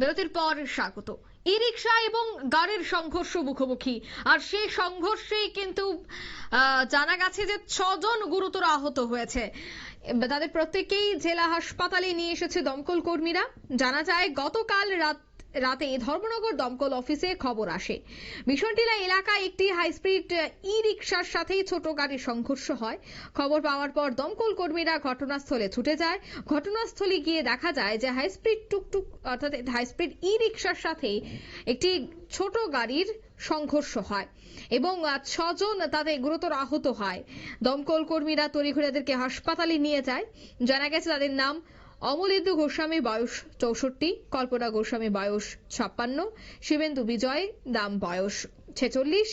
বিরতির পর স্বাগত। ই রিক্সা এবং গাড়ির সংঘর্ষ মুখোমুখি। আর সেই সংঘর্ষেই কিন্তু জানা গেছে যে ছজন গুরুতর আহত হয়েছে। তাদের প্রত্যেকেই জেলা হাসপাতালে নিয়ে এসেছে দমকল কর্মীরা। জানা যায়, গতকাল রাত রাতে ধর্মনগর দমকল অফিসে খবর আসে। মিশনটিলা এলাকায় একটি হাই স্পিড ই রিক্সার সাথেই ছোট গাড়ির সংঘর্ষ হয়। খবর পাওয়ার পর দমকল কর্মীরা ঘটনাস্থলে ছুটে যায়। ঘটনাস্থলে গিয়ে দেখা যায় যে হাই স্পিড টুকটুক, অর্থাৎ হাই স্পিড ই রিক্সার সাথে একটি ছোট গাড়ির সংঘর্ষ হয় এবং ছজন তাতে গুরুতর আহত হয়। দমকল কর্মীরা তড়িঘড়ি তাদেরকে হাসপাতালে নিয়ে যায়। জানা গেছে তাদের নাম অমলেন্দু গোস্বামী বয়স চৌষট্টি, কল্পনা গোস্বামী বয়স ছাপ্পান্ন, শিবেন্দু বিজয় দাম বয়স ছেচল্লিশ,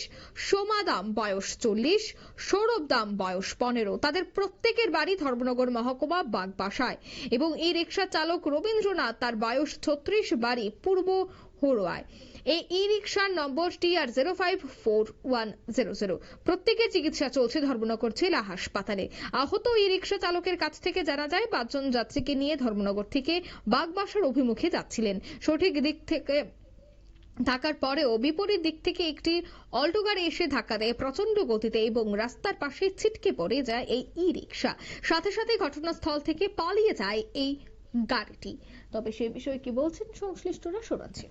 সোমা দাম বয়স চল্লিশ, সৌরভ দাম বয়স পনেরো। তাদের প্রত্যেকের বাড়ি ধর্মনগর মহকুমা বাগবাসায় এবং এই রিক্সা চালক রবীন্দ্রনাথ তার বয়স ছত্রিশ বাড়ি পূর্ব হড়োয়ায় এই ই রিক্সার নম্বর টি R zero five four one zero zero. প্রত্যেকের চিকিৎসা চলছে ধর্মনগর জেলা হাসপাতালে। আহত ই রিক্সা চালকের কাছ থেকে জানা যায়, পাঁচজন যাত্রীকে নিয়ে ধর্মনগর থেকে বাগবাসার অভিমুখে যাচ্ছিলেন। সঠিক দিক থেকে থাকার পরেও বিপরীত দিক থেকে একটি অল্টো গাড়ি এসে ধাক্কা দেয় প্রচণ্ড গতিতে এবং রাস্তার পাশে ছিটকে পড়ে যায় এই ই রিক্সা সাথে সাথে ঘটনাস্থল থেকে পালিয়ে যায় এই গাড়িটি। তবে সে বিষয়ে কি বলছেন সংশ্লিষ্টরা শোনাচ্ছে।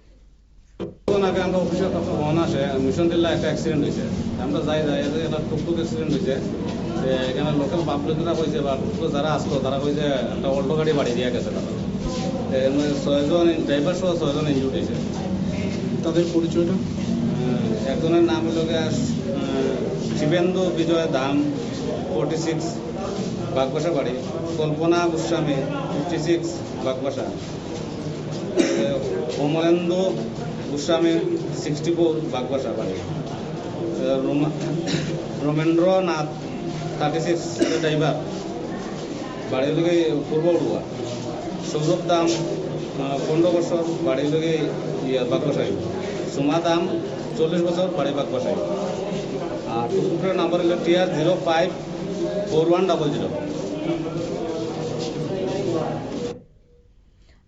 আগে আমরা আসে। মিশন দিল্লা একটা অ্যাক্সিডেন্ট হয়েছে। আমরা যাই যাই একটা টুকটুক অ্যাক্সিডেন্ট হয়েছে। যে এখানে লোকাল পাবলিকরা কইছে বা টুকটুক যারা আসতো তারা কইছে একটা অল্টো গাড়ি বাড়ি দিয়ে গেছে তারা। ছয়জন ড্রাইভার সহ ছয়জন ইনজুর্ড হয়েছে। তাদের পরিচয়টা? একজনের নাম হলো শিবেন্দু বিজয় ধাম ফোর্টি সিক্স বাগবাসা বাড়ি। Kalpana Goswami fifty six Bagbasa Kamalendu Goswami sixty four Bagbasa বাড়ি রমেন্দ্রনাথ থার্টি সিক্স ড্রাইভার, বাড়ির লোকে পূর্ব উড়ুয়া। সৌরভ দাম পনেরো বছর বাড়ির লোকে বাগবাসাই সুমা দাম চল্লিশ বছর বাড়ি বাগবাসাই আর টুকটুকের নাম্বার হলো TR zero five four one double zero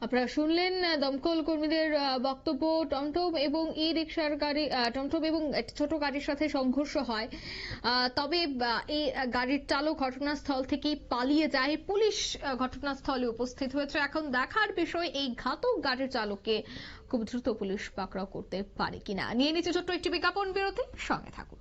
আপনারা শুনলেন দমকল কর্মীদের বক্তব্য। টমটম এবং ই রিক্সার গাড়ি টমটম এবং ছোট গাড়ির সাথে সংঘর্ষ হয়। তবে এই গাড়ির চালক ঘটনাস্থল থেকে পালিয়ে যায়। পুলিশ ঘটনাস্থলে উপস্থিত হয়েছে। এখন দেখার বিষয়, এই ঘাতক গাড়ির চালককে খুব দ্রুত পুলিশ পাকড়াও করতে পারে কিনা। নিয়ে নিচ্ছে ছোট্ট একটি বিজ্ঞাপন। বিরতি সঙ্গে থাকুন।